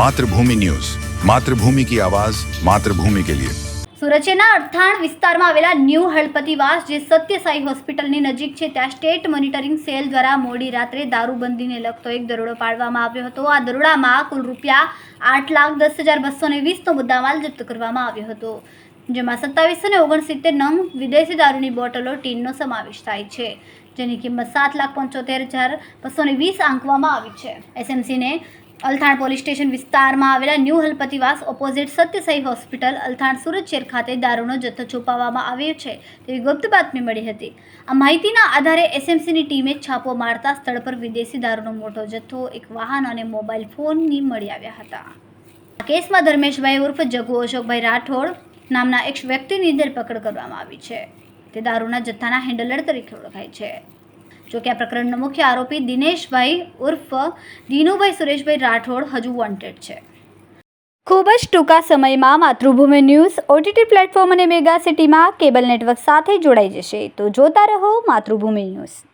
Mathrubhumi news. Mathrubhumi કી આવાજ, માતૃભૂમિ કે લિયે. સુરતના અર્થાણ વિસ્તારમાં આવેલા ન્યૂ હળપતિવાસ જે સત્યસાઈ હોસ્પિટલની નજીક છે, ત્યાં સ્ટેટ મોનિટરિંગ સેલ દ્વારા મોડી રાત્રે દારૂબંધીને લગતો એક દરોડો પાડવામાં આવ્યો હતો. આ દરોડામાં કુલ રૂપિયા આઠ લાખ દસ હજાર બસો ને વીસનો મુદ્દામાલ જપ્ત કરવામાં આવ્યો હતો. જેમાં સત્તાવીસો ને ઓગણસિત્તેર નંગ વિદેશી દારૂની બોટલો, ટીનનો સમાવેશ થાય છે, જેની કિંમત સાત લાખ પંચોતેર હજાર બસો ને વીસ આંકવામાં આવી છે. એસએમસીને અલથાણ પોલીસ સ્ટેશન વિસ્તારમાં આવેલા new Halpativas opposite Satyasai hospital, Althan Surat share ખાતે દારૂનો જથ્થો છુપાવવામાં આવ્યો છે, તેવી ગુપ્ત બાતમી મળી હતી. આ માહિતીના આધારે એસએમસીની ટીમે છાપો મારતા સ્થળ પર વિદેશી દારૂનો મોટો જથ્થો, એક વાહન અને મોબાઈલ ફોનની મળી આવ્યા હતા. આ કેસમાં ધર્મેશભાઈ ઉર્ફ જગુ અશોકભાઈ રાઠોડ નામના એક વ્યક્તિની ધરપકડ કરવામાં આવી છે. તે દારૂના જથ્થાના હેન્ડલર તરીકે ઓળખાય છે. જો કે આ પ્રકરણનો મુખ્ય આરોપી દિનેશભાઈ ઉર્ફ, દિનુભાઈ સુરેશભાઈ રાઠોડ હજુ વોન્ટેડ છે. ખૂબ જ ટૂંકા સમયમાં માતૃભૂમિ ન્યૂઝ ઓટીટી પ્લેટફોર્મ અને મેગા સિટીમાં કેબલ નેટવર્ક સાથે જોડાઈ જશે. તો જોતા રહો માતૃભૂમિ ન્યૂઝ.